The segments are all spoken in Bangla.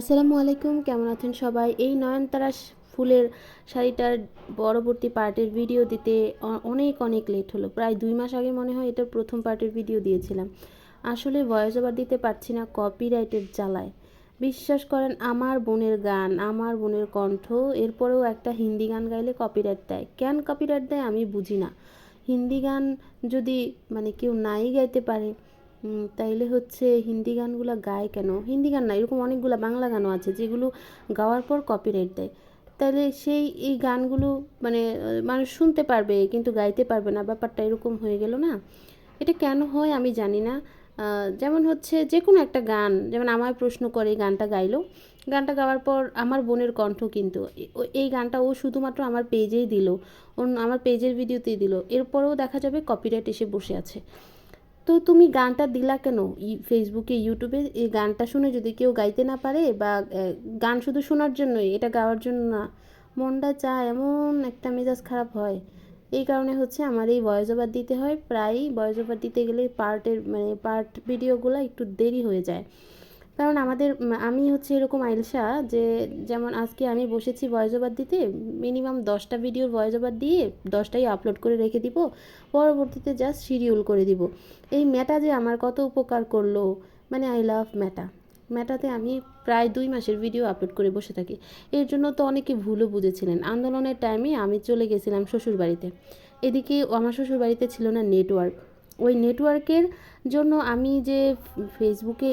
আসসালামু আলাইকুম, কেমন আছেন সবাই? এই নয়নতারা ফুলের শাড়িটার পরবর্তী পার্টের ভিডিও দিতে অনেক অনেক লেট হলো। প্রায় দুই মাস আগে মনে হয় এটার প্রথম পার্টের ভিডিও দিয়েছিলাম। আসলে ভয়েস ওভার দিতে পারছি না কপিরাইটের জ্বালায়। বিশ্বাস করেন, আমার বোনের গান, আমার বোনের কণ্ঠ, এরপরেও একটা হিন্দি গান গাইলে কপিরাইট দেয়। কেন কপিরাইট দেয় আমি বুঝি না। হিন্দি গান যদি মানে কেউ নাই গাইতে পারে তাইলে হচ্ছে হিন্দি গানগুলো গায় কেন? হিন্দি গান না, এরকম অনেকগুলো বাংলা গানও আছে যেগুলো গাওয়ার পর কপিরাইট দেয়। তাহলে সেই এই গানগুলো মানে মানুষ শুনতে পারবে কিন্তু গাইতে পারবে না, ব্যাপারটা এরকম হয়ে গেল না। এটা কেন হয় আমি জানি না। যেমন হচ্ছে যে কোনো একটা গান, যেমন আমায় প্রশ্ন করে গানটা গাইলো। গানটা গাওয়ার পর আমার বোনের কণ্ঠ কিন্তু এই গানটা ও শুধুমাত্র আমার পেজেই দিল। অন্য, আমার পেজের ভিডিওতেই দিল। এরপরেও দেখা যাবে কপিরাইট এসে বসে আছে। তো তুমি গানটা দিলা কেন? ফেসবুকে ইউটিউবে এই গানটা শুনে যদি কেউ গাইতে না পারে বা গান শুধু শোনার জন্যই, এটা গাওয়ার জন্য না। মনটা চায় এমন একটা মেজাজ খারাপ হয়। এই কারণে হচ্ছে আমার এই ভয়েস ওভার দিতে হয়। প্রায়ই ভয়েস ওভার দিতে গেলে পার্টের মানে পার্ট ভিডিওগুলো একটু দেরি হয়ে যায়। কারণ আমাদের আমি হচ্ছে এরকম আইলসা যে যেমন আজকে আমি বসেছি ভয়েস ওভার দিতে, মিনিমাম দশটা ভিডিওর ভয়েস ওভার দিয়ে দশটাই আপলোড করে রেখে দিব, পরবর্তীতে জাস্ট শিডিউল করে দিব। এই ম্যাটা যে আমার কত উপকার করল মানে আই লাভ ম্যাটা। ম্যাটাতে আমি প্রায় দুই মাসের ভিডিও আপলোড করে বসে থাকি। এর জন্য তো অনেকে ভুলও বুঝেছিলেন। আন্দোলনের টাইমে আমি চলে গেছিলাম শ্বশুরবাড়িতে। এদিকে আমার শ্বশুরবাড়িতে ছিল না নেটওয়ার্ক ওই নেটওয়ার্কের জন্য আমি যে ফেসবুকে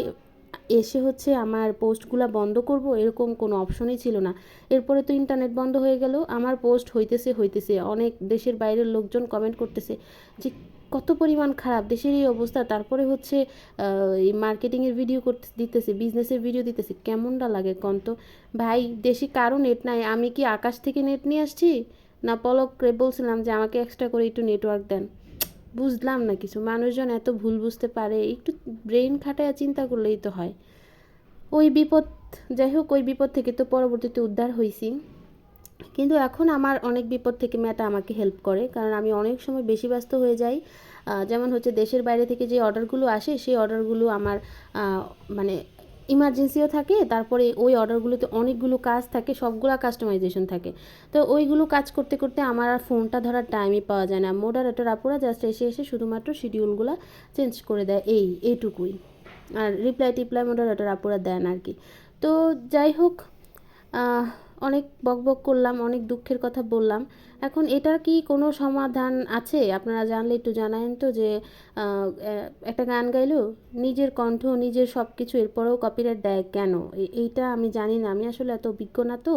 এসে হচ্ছে আমার পোস্টগুলো বন্ধ করব, এরকম কোনো অপশনই ছিল না। এরপরে তো ইন্টারনেট বন্ধ হয়ে গেল, আমার পোস্ট হইতেছে হইতেছে। অনেক দেশের বাইরের লোকজন কমেন্ট করতেছে যে, কত পরিমাণ খারাপ, দেশের এই অবস্থা। তারপরে হচ্ছে এই মার্কেটিংয়ের ভিডিও করতে, দিতেছে বিজনেসের ভিডিও দিতেছে। কেমনটা লাগে কন্ত? ভাই, দেশে কারও নেট নাই, আমি কি আকাশ থেকে নেট নিয়ে আসছি? না পলক বলছিলাম যে, আমাকে এক্সট্রা করে একটু নেটওয়ার্ক দেন। বুঝলাম না কিছু। মানুষজন এত ভুল বুঝতে পারে, একটু ব্রেন খাটায় চিন্তা করলেই তো হয়। ওই বিপদ, যাই হোক, ওই বিপদ থেকে তো পরবর্তীতে উদ্ধার হয়েছি কিন্তু এখন আমার অনেক বিপদ থেকে ম্যাটা আমাকে হেল্প করে, কারণ আমি অনেক সময় বেশি ব্যস্ত হয়ে যাই। যেমন হচ্ছে দেশের বাইরে থেকে যে অর্ডারগুলো আসে, সেই অর্ডারগুলো আমার মানে ইমার্জেন্সিও থাকে, তারপরে ওই অর্ডারগুলোতে অনেকগুলো কাজ থাকে, সবগুলো কাস্টমাইজেশন থাকে। তো ওইগুলো কাজ করতে করতে আমার আর ফোনটা ধরার টাইমই পাওয়া যায় না। মোডারেটর আপুরা জাস্ট এসে এসে শুধুমাত্র শিডিউলগুলো চেঞ্জ করে দেয় এই, এইটুকুই। আর রিপ্লাই টিপ্লাই মোডারেটর আপুরা দেন আর কি। তো যাই হোক অনেক বকবক করলাম, অনেক দুঃখের কথা বললাম। এখন এটার কি কোনো সমাধান আছে? আপনারা জানলে একটু জানায়েন তো যে একটা গান গাইলো, নিজের কণ্ঠ, নিজের সব কিছু এরপরেও কপিরাইট দেয় কেন? এইটা আমি জানি না, আমি আসলে এত অভিজ্ঞ না তো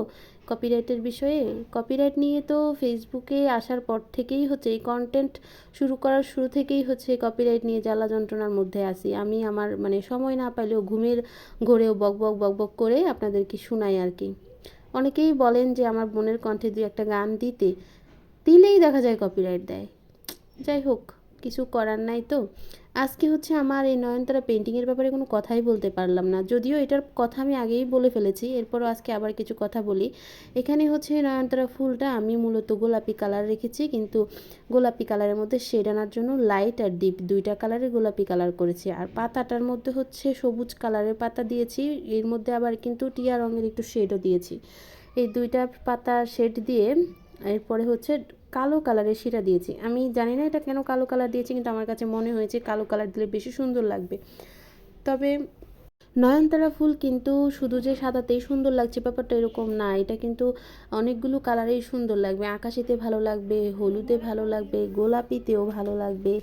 কপিরাইটের বিষয়ে। কপিরাইট নিয়ে তো ফেসবুকে আসার পর থেকেই হচ্ছে, এই কন্টেন্ট শুরু করার শুরু থেকেই হচ্ছে কপিরাইট নিয়ে জ্বালা যন্ত্রণার মধ্যে আছি। আমি আমার মানে সময় না পাইলেও ঘুমের ঘোরেও বক বক বক বক করে আপনাদেরকে শোনাই আর কি। অনেকেই বলেন যে আমার বোনের কণ্ঠে দুই একটা গান দিতে, দিলেই দেখা যায় কপিরাইট দেয়। যাই হোক। কিছু করার নাই তো। আজকে হচ্ছে আমার এই নয়নতারা পেন্টিংয়ের ব্যাপারে কোনো কথাই বলতে পারলাম না। যদিও এটার কথা আমি আগেই বলে ফেলেছি, এরপরও আজকে আবার কিছু কথা বলি। এখানে হচ্ছে নয়নতারা ফুলটা আমি মূলত গোলাপি কালার রেখেছি, কিন্তু গোলাপি কালারের মধ্যে শেড আনার জন্য লাইট আর ডিপ দুইটা কালারে গোলাপি কালার করেছি। আর পাতাটার মধ্যে হচ্ছে সবুজ কালারের পাতা দিয়েছি, এর মধ্যে আবার কিন্তু টিয়া রঙের একটু শেডও দিয়েছি। এই দুইটা পাতা শেড দিয়ে এরপরে হচ্ছে কালো কালারের শিরা দিয়েছি। আমি জানি না এটা কেন কালো কালার দিয়েছি, কিন্তু আমার কাছে মনে হয়েছে কালো কালার দিলে বেশি সুন্দর লাগবে। তবে নয়নতারা ফুল কিন্তু শুধু যে সাদাতেই সুন্দর লাগছে ব্যাপারটা এরকম না। এটা কিন্তু অনেকগুলো কালারেই সুন্দর লাগবে। আকাশিতে ভালো লাগবে, হলুদে ভালো লাগবে, গোলাপিতেও ভালো লাগবে।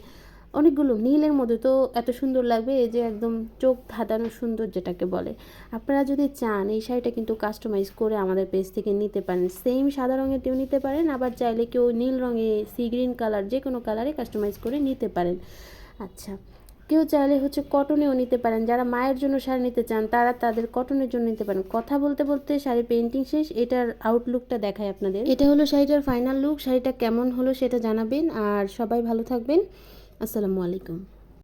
অনেকগুলো নীলের মধ্যে তো এত সুন্দর লাগবে, এই যে একদম চোখ ধাঁধানো সুন্দর যেটাকে বলে। আপনারা যদি চান, এই শাড়িটা কিন্তু কাস্টমাইজ করে আমাদের পেজ থেকে নিতে পারেন। সেম সাদা রঙেরটিও নিতে পারেন, আবার চাইলে কেউ নীল রঙে সি গ্রিন কালার যে কোনো কালারে কাস্টমাইজ করে নিতে পারেন। আচ্ছা কেউ চাইলে হচ্ছে কটনেও নিতে পারেন। যারা মায়ের জন্য শাড়ি নিতে চান, তারা তাদের কটনের জন্য নিতে পারেন। কথা বলতে বলতে শাড়ি পেন্টিং শেষ, এটার আউটলুকটা দেখায় আপনাদের। এটা হলো শাড়িটার ফাইনাল লুক শাড়িটা কেমন হলো সেটা জানাবেন। আর সবাই ভালো থাকবেন। আসসালামু আলাইকুম।